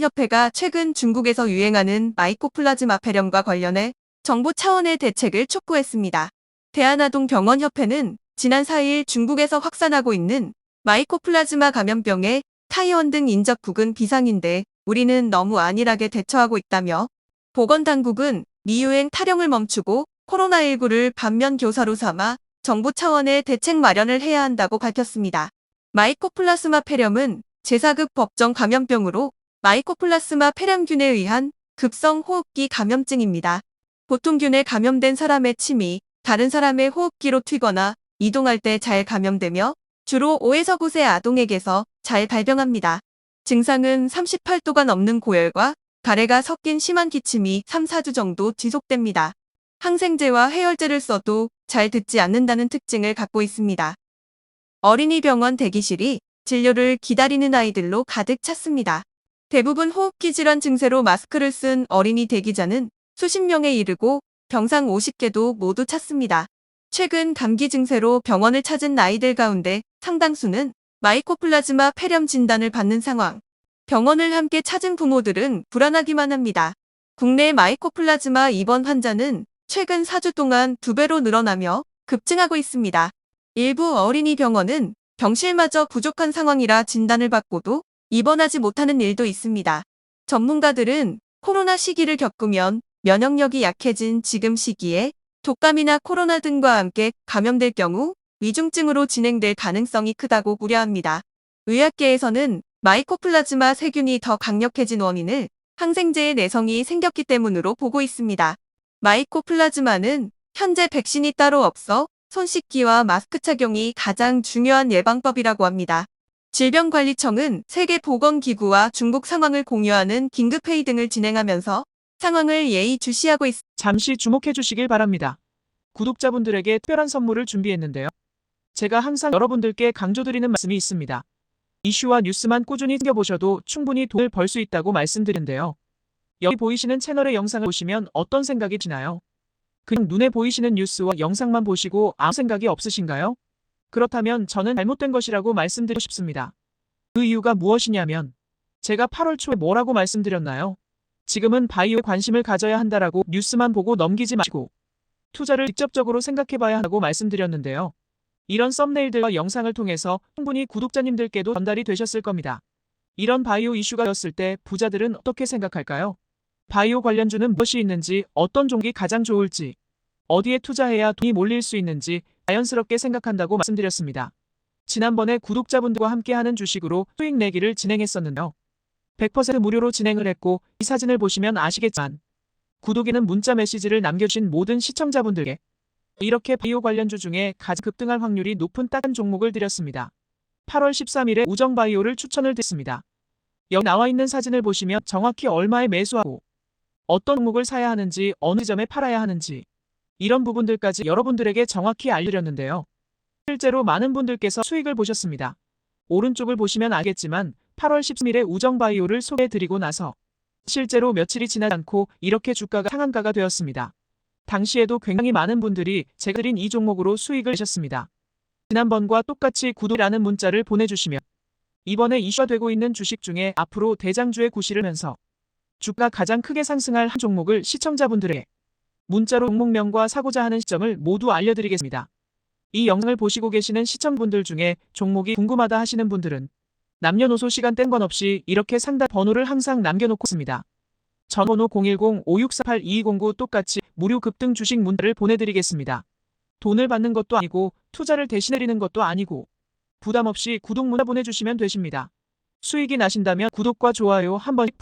협회가 최근 중국에서 유행하는 마이코플라즈마 폐렴과 관련해 정부 차원의 대책을 촉구했습니다. 대한아동 병원협회는 지난 4일 중국에서 확산하고 있는 마이코플라즈마 감염병의 타이원 등 인접국은 비상인데 우리는 너무 안일하게 대처하고 있다며 보건당국은 미유행 타령을 멈추고 코로나19를 반면 교사로 삼아 정부 차원의 대책 마련을 해야 한다고 밝혔습니다. 마이코플라스마 폐렴은 제4급 법정 감염병으로 마이코플라스마 폐렴균에 의한 급성 호흡기 감염증입니다. 보통균에 감염된 사람의 침이 다른 사람의 호흡기로 튀거나 이동할 때 잘 감염되며 주로 5에서 9세 아동에게서 잘 발병합니다. 증상은 38도가 넘는 고열과 가래가 섞인 심한 기침이 3, 4주 정도 지속됩니다. 항생제와 해열제를 써도 잘 듣지 않는다는 특징을 갖고 있습니다. 어린이 병원 대기실이 진료를 기다리는 아이들로 가득 찼습니다. 대부분 호흡기 질환 증세로 마스크를 쓴 어린이 대기자는 수십 명에 이르고 병상 50개도 모두 찼습니다. 최근 감기 증세로 병원을 찾은 아이들 가운데 상당수는 마이코플라즈마 폐렴 진단을 받는 상황. 병원을 함께 찾은 부모들은 불안하기만 합니다. 국내 마이코플라즈마 입원 환자는 최근 4주 동안 두 배로 늘어나며 급증하고 있습니다. 일부 어린이 병원은 병실마저 부족한 상황이라 진단을 받고도 입원하지 못하는 일도 있습니다. 전문가들은 코로나 시기를 겪으면 면역력이 약해진 지금 시기에 독감이나 코로나 등과 함께 감염될 경우 위중증으로 진행될 가능성이 크다고 우려합니다. 의학계에서는 마이코플라즈마 세균이 더 강력해진 원인을 항생제의 내성이 생겼기 때문으로 보고 있습니다. 마이코플라즈마는 현재 백신이 따로 없어 손 씻기와 마스크 착용이 가장 중요한 예방법이라고 합니다. 질병관리청은 세계보건기구와 중국 상황을 공유하는 긴급회의 등을 진행하면서 상황을 예의주시하고 있습니다. 잠시 주목해 주시길 바랍니다. 구독자분들에게 특별한 선물을 준비했는데요. 제가 항상 여러분들께 강조드리는 말씀이 있습니다. 이슈와 뉴스만 꾸준히 챙겨보셔도 충분히 돈을 벌 수 있다고 말씀드리는데요. 여기 보이시는 채널의 영상을 보시면 어떤 생각이 드나요? 그냥 눈에 보이시는 뉴스와 영상만 보시고 아무 생각이 없으신가요? 그렇다면 저는 잘못된 것이라고 말씀드리고 싶습니다. 그 이유가 무엇이냐면 제가 8월 초에 뭐라고 말씀드렸나요? 지금은 바이오에 관심을 가져야 한다라고 뉴스만 보고 넘기지 마시고 투자를 직접적으로 생각해봐야 한다고 말씀드렸는데요. 이런 썸네일들과 영상을 통해서 충분히 구독자님들께도 전달이 되셨을 겁니다. 이런 바이오 이슈가 였을 때 부자들은 어떻게 생각할까요? 바이오 관련주는 무엇이 있는지, 어떤 종목이 가장 좋을지, 어디에 투자해야 돈이 몰릴 수 있는지 자연스럽게 생각한다고 말씀드렸습니다. 지난번에 구독자분들과 함께하는 주식으로 수익 내기를 진행했었는데요. 100% 무료로 진행을 했고 이 사진을 보시면 아시겠지만 구독에는 문자 메시지를 남겨주신 모든 시청자분들께 이렇게 바이오 관련주 중에 가장 급등할 확률이 높은 딱한 종목을 드렸습니다. 8월 13일에 우정바이오를 추천을 드렸습니다. 여기 나와 있는 사진을 보시면 정확히 얼마에 매수하고 어떤 종목을 사야 하는지 어느 점에 팔아야 하는지 이런 부분들까지 여러분들에게 정확히 알려드렸는데요. 실제로 많은 분들께서 수익을 보셨습니다. 오른쪽을 보시면 알겠지만 8월 13일에 우정바이오를 소개해드리고 나서 실제로 며칠이 지나지 않고 이렇게 주가가 상한가가 되었습니다. 당시에도 굉장히 많은 분들이 제가 드린 이 종목으로 수익을 내셨습니다. 지난번과 똑같이 구독이라는 문자를 보내주시면 이번에 이슈가 되고 있는 주식 중에 앞으로 대장주의 구실을 면서 주가 가장 크게 상승할 한 종목을 시청자분들에게 문자로 종목명과 사고자 하는 시점을 모두 알려드리겠습니다. 이 영상을 보시고 계시는 시청분들 중에 종목이 궁금하다 하시는 분들은 남녀노소 시간 뗀 건 없이 이렇게 상담 번호를 항상 남겨놓고 있습니다. 전번호 010-5648-2209 똑같이 무료 급등 주식 문자를 보내드리겠습니다. 돈을 받는 것도 아니고 투자를 대신해드리는 것도 아니고 부담 없이 구독 문자 보내주시면 되십니다. 수익이 나신다면 구독과 좋아요 한 번씩